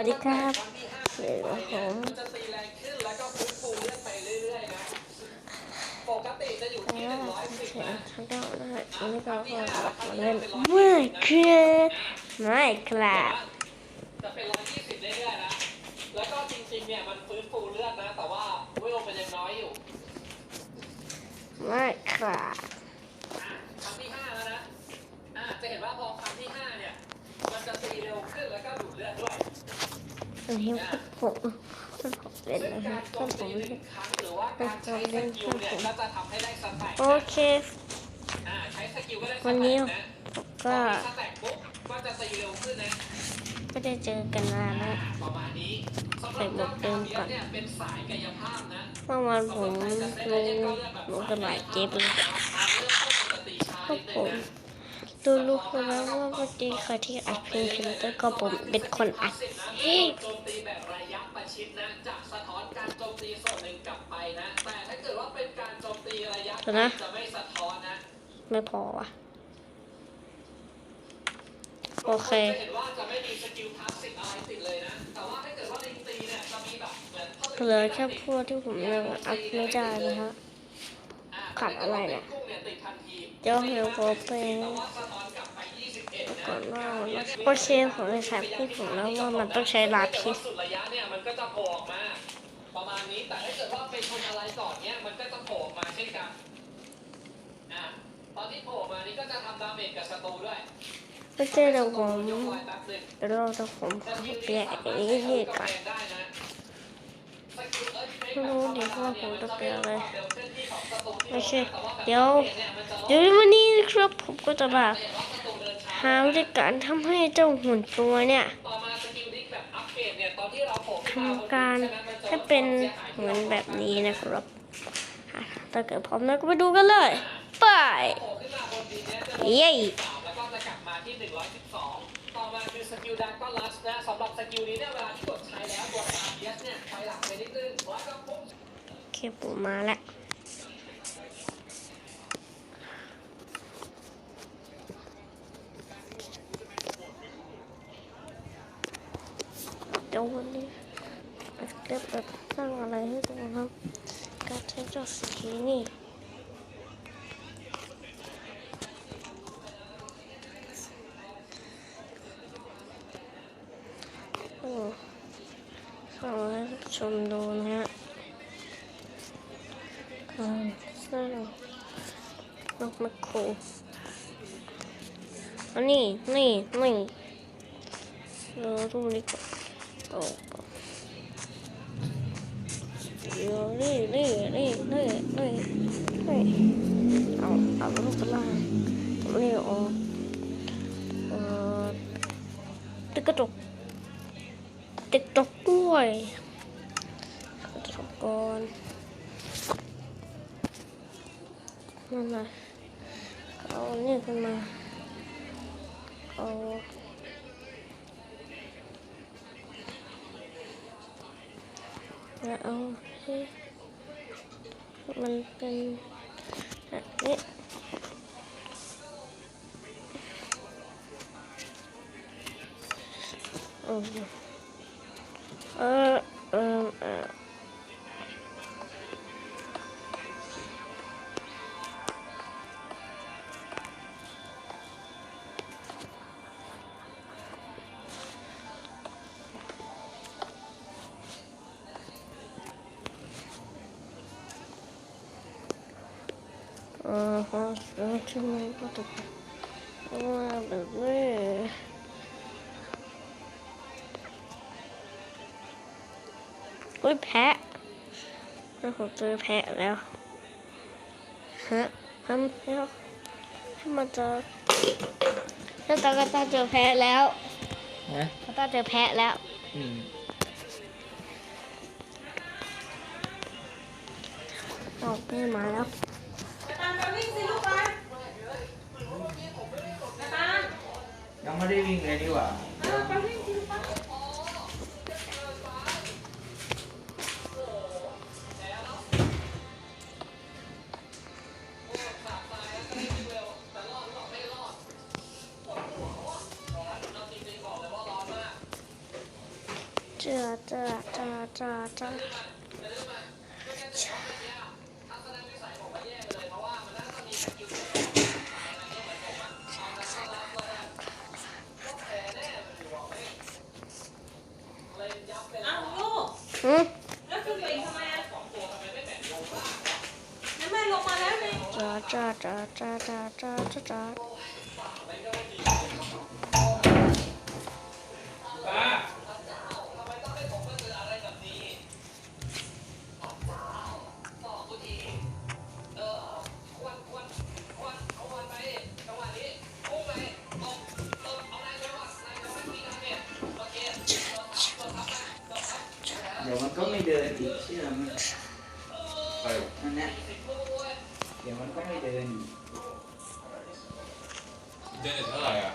สวัสดีครับเดี๋ยวผมจะตีแรงขึ้นแล้วก็ฟื้นฟูเลือดไปเรื่อยๆนะปกติจะอยู่ที่110เสียงนะทางด้านนะอันนี้ก็มาเล่นไม่ครับไม่ครับจะเป็น120เรื่อยๆนะ แล้วก็จริงๆเนี่ยมันฟื้นฟูเลือดนะ แต่ว่าเวลมันยังน้อยอยู่ ไม่ครับ อะครั้งที่ 5 แล้วนะ อะจะเห็นว่าพอครั้งที่ 5 เนี่ย มันจะตีเร็วขึ้นแล้วก็ดูดเลือดด้วย อันนี้ผมผมเล่นนะครับรโจเพื่อนผมเล่นึ่นงครั้งหรือว่าการใช้สกิลเนี่ยก็จะทำให้ได้สแต็กโอเควันนี้กนะก็ก็จะตีเร็วขึ้นนะก็ได้เจอกันนานแล้วประมาณนี้ใส่หมวกเดิมก่อนเนี่ยเป็นสายกายภาพนะเมื่อวานผมลงลงกันหลายเกมเลยก็ผม ดูรู้แล้วว่าเมื่อกี้ใครที่อัดเพลงพิมพ์แล้วก็ผมเป็นคนอัดโจมตีแบบระยะประชิดนะจะสะท้อนการโจมตีส่วนหนึ่งกลับไปนะแต่ถ้าเกิดว่าเป็นการโจมตีระยะจะไม่สะท้อนนะไม่พอว่ะโอเคเหลือแค่พวกที่ผมยังอัพไม่ได้นะฮะขาดอะไรเนี่ย เนี่ยติดทันทีเดี๋ยวเดี๋ยวผมไปแต่ว่าสะท้อนกลับไป21นะก่อนว่าโอเคผมจะถามพี่ผมแล้วว่ามันต้องใช้ลาพิษสุดระยะเนี่ยมันก็จะโผล่ออกมาประมาณนี้แต่ถ้าเกิดว่าไปชนอะไรก่อนเนี่ยมันก็จะโผล่ออกมาเช่นกันอะตอนที่โผล่ออกมานี่ก็จะทำดาเมจกับศัตรูด้วยไม่ใช่เดี๋ยวผมยกไว้แป๊บนึงเดี๋ยวเราจะผมขอเปลี่ยนอันนี้นี่ก่อน ไม่รู้ดิว่าผมจะเปลี่ยนอะไรโอเคเดี๋ยว เดี๋ยววันนี้ครับผมก็จะแบบหาวิธีการทำให้เจ้าหุ่นตัวเนี่ยทำการให้เป็นเหมือนแบบนี้นะครับถ้าเกิดพร้อมแล้วก็ไปดูกันเลยไปโผล่ขึ้นมาบนดินเย้ต่อมาคือสกิลดักก็ลัสนะสำหรับสกิลนี้เนี่ยเวลาที่กดใช้แล้วตัวอาร เสเนี่ยถอยหลังไปนิดนึงแล้วก็พุ่งโอเคผมมาแล้วเดี๋ยววันนี้เก็บแบบสร้างอะไรให้ดูครับ การใช้จอสีนี่ การสร้างนกแมคโครอันนี้นี่นี่เราดูนี่ก่อนโอ้เดี๋ยวนี่นี่นี่นี่นี่นี่เอาเอาลูกไปลานี่เอาเออติ๊กกระจกติ๊กตกด้วยกระจกก่อน นั่นแหละเอาเนี่ยขึ้นมาเอาแล้วเอาให้มันเป็นแบบนี้อืม อ่าฮะแล้วที่มันก็ตกว่าแบบนี้โอ้ยแพะแล้วผมเจอแพะแล้วฮะทำแล้วให้มันเจอแล้วตากระตาเจอแพะแล้วนะกระตาเจอแพะแล้วอืมออกนี่มาแล้ว ยัง ไม่ได้วิ่งเลยดีกว่าเเจ้าเนี่เจ้าเจ้าเจ้าเจ้าเจ้าเจ้าเจ้า นไปอันเนี้ยสิบลูกเว้ยเดี๋ยวมันก็ไม่เดินอีกเจเน็ตเท่าไหร่อะ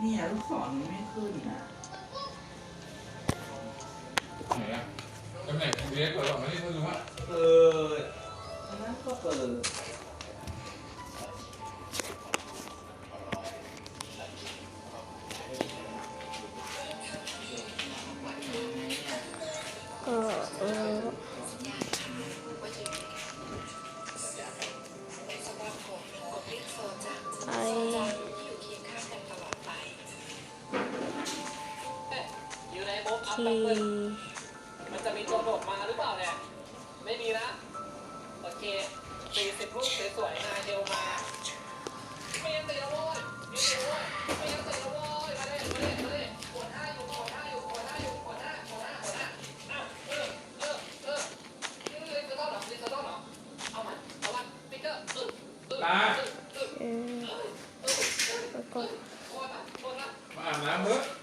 เนี่ยลูกศรมันไม่ขึ้นอะไหนอะตำแหน่งเล็กกว่าเราไม่ได้เพิ่งรู้ว่าเปิดอันนั้นก็เปิด มันจะมีตัวโดดมาหรือเปล่าเนี่ย ไม่มีนะ โอเค40ลูกสวยๆนาเดลมาไม่ยังตีแล้วโว้ยไม่ยังตีแล้วโว้ยไม่ยังตีแล้วโว้ยมาเลยมาเลยมาเลยกดห้าอยู่กดห้าอยู่กดห้าอยู่กดห้ากดห้ากดห้าอ้าวเออเออเออนี่เลยจะต้องหรอนี่จะต้องหรอเอามันเอามันติ๊กเกอร์เออเออเออเออเออแล้วก็โคตรอะโคตรอะมาอาบน้ำเมื่อเ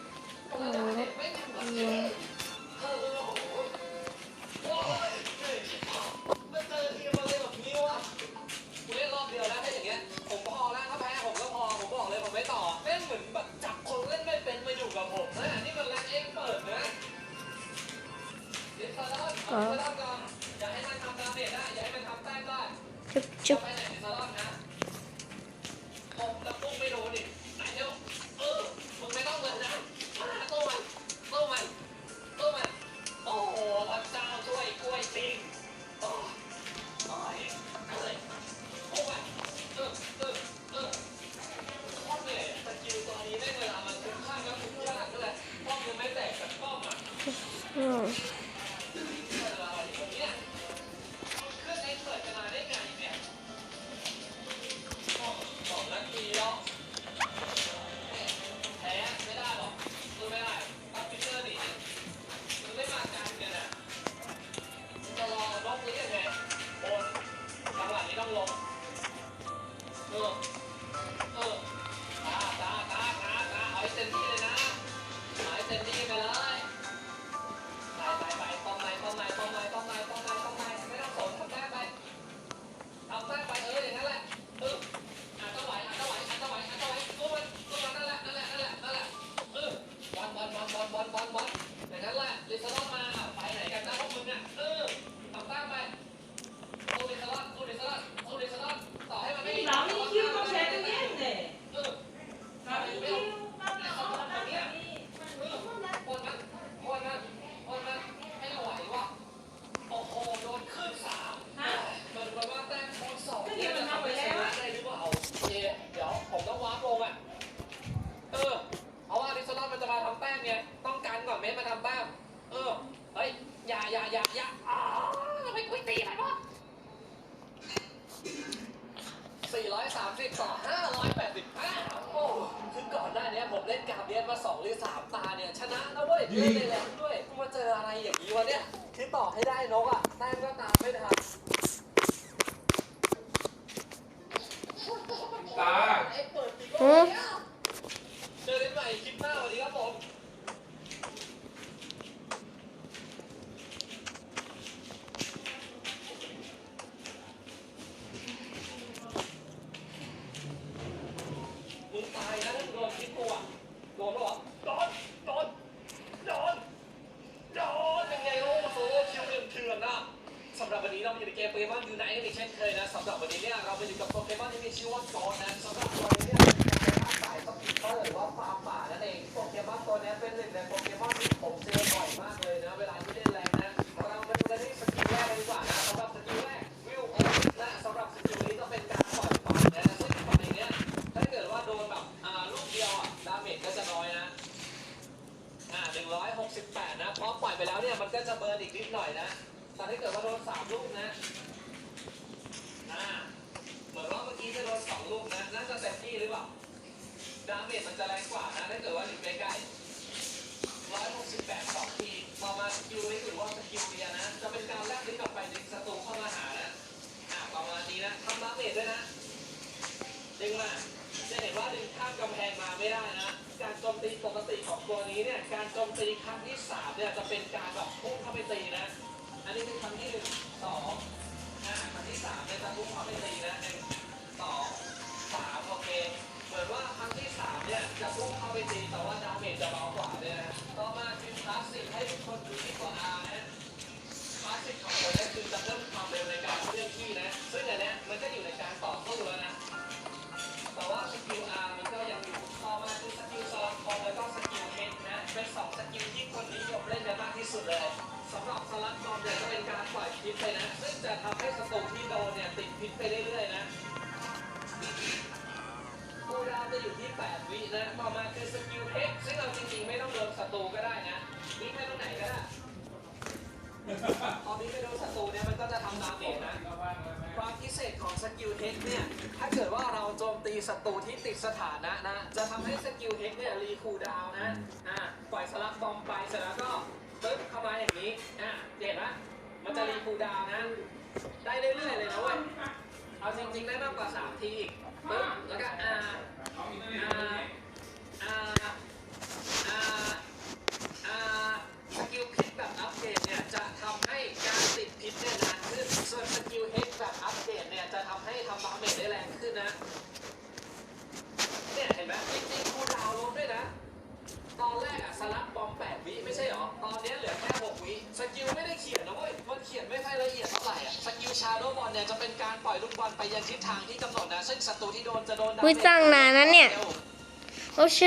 ออะไรอย่างนี้วะเนี่ยคือต่อให้ได้นกอะแต้มก็ตามไม่ทันตาไอ้เปิดปีกหืมเจอกันใหม่คลิปหน้าสวัสดีครับผมมึงตายนะถ้ามึงโดนพิษกูอะโดนปะวะโดนโดนโดนโดนยังไงโอ้โหคิวเถื่อนเถื่อนนะสำหรับวันนี้ เรามาอยู่ในเกมโปเกมอนยูไนต์กันอีกเช่นเคยนะสำหรับวันนี้เนี่ยเราไปอยู่กับโปเกมอนที่มีชื่อว่าโซนนะสำหรับวันนี้เนี่ยเป็นสายสปีดเตอร์หรือว่าฟาร์มป่านั่นเองโปเกมอนตัวนี้เป็นหนึ่งในโปเกมอนที่ผมเจอบ่อยมากเลย 82ทีต่อมาสกิลไม่ถือว่าสกิลเรียนะ จะเป็นการแลกลิ้นกับไปดึงศัตูข้ามาหานะอ่าประมาดีนะทำมาเมดด้นะดึงมาจะเห็นว่าดึงข้ามกำแพงมาไม่ได้นะ การโจมตีปกติของตัวนี้เนี่ย การโจมตีครั้งที่สามจะเป็นการแบพุ่งเข้าไปตีนะ อันนี้เป็ครั้งที่หนึ่งสองครั้งที่สามเนี่พุ่งเข้าไปตีนะหนึ่งสองสามโอเค เหมือนว่าครั้งที่สามเนี่ยจะพุ่งเข้าไปตีแต่ว่าดาเมจจะเบากว่าเนี่ยนะ ทุกคนดูที่ตัว R นะคลาสสิกของตัวนี้คือจะเพิ่มความเร็วในการเคลื่อนที่นะซึ่งอันเนี้ยมันก็อยู่ในการต่อสู้แล้วนะแต่ว่าสกิล R มันก็ยังอยู่ต่อมาคือสกิลสลับคอมแล้วก็สกิลเฮดนะเป็นสองสกิลที่คนนิยมเล่นกันมากที่สุดเลยสำหรับสลับอมเนี่ยจะเป็นการปล่อยพิษไปนะ ซึ่งจะทำให้ศัตรูที่โดนเนี่ยติดพิษไปเรื่อยๆนะ คูลดาวน์จะอยู่ที่ 8 วินะ ต่อมาคือสกิลเฮดซึ่งเราจริงๆ ไม่ต้องโดนศัตรูก็ได้นะนี่ไม่ต้องไหนก็ได้พอมีไปโดนศัตรูเนี่ยมันก็จะทำดาเมจนะ ความพิเศษของสกิลเฮกเนี่ย ถ้าเกิดว่าเราโจมตีศัตรูที่ติดสถานะนะ จะทำให้สกิลเฮกเนี่ยรีคูลดาวน์นะ อ่าปล่อยสลับบอมไปเสร็จแล้วก็ปึ๊บเข้ามาอย่างนี้ อ่าเห็นปะมันจะรีคูลดาวน์นะ ได้เรื่อยๆเลยนะเว้ย เอาจริงๆได้มากกว่า3ทีอีกปึ๊บแล้วก็อ่าอ่าอ่าอ่าอาสกิลพิษแบบอัปเดตเนี่ยจะทำให้การติดพิษเนี่ยนานขึ้น ส่วนสกิลเฮกแบบอัปเดตเนี่ยจะทำให้ทำดาเมจได้แรงขึ้นนะเนี่ยเห็นไหมจริงๆคูดาวลดด้วยนะ ตอนแรกอะสลับบอม8วิไม่ใช่หรอ ตอนเนี้ยเหลือแค่6วิสกิลไม่ได้เขียนนะเว้ยมันเขียนไม่ค่อยละเอียด ชาโดว์บอลเนี่ยจะเป็นการปล่อยลูกบอลไปยังทิศทางที่กำหนดนะซึ่งศัตรูที่โดนจะโดนดาเมอุ้ยจังนานนะเนี่ยโอเค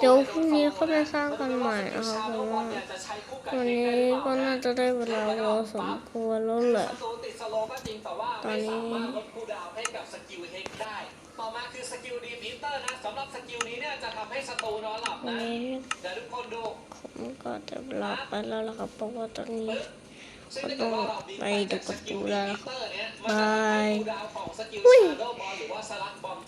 เดี๋ยวพรุ่งนี้ก็มาสร้างกันใหม่นะครับเพราะว่าวันนี้ก็น่าจะได้เวลาพอสมควรแล้วแหละตอนนี้สามกับสกิลเฮกได้ต่อมาคือสกิลดีพิเตอร์นะสำหรับสกิลนี้เนี่ยจะทำให้ศัตรูนอนหลับนะเดี๋ยวทุกคนดูผมก็จะลาไปแล้วล่ะครับเพราะว่าตอนนี้ ก็ถ้าต้เกิองดว่าเราดีไปดูการ์ตูนแล้วนะครับเนี่ยบายคูลดาวน์ของสกิลอุ้ย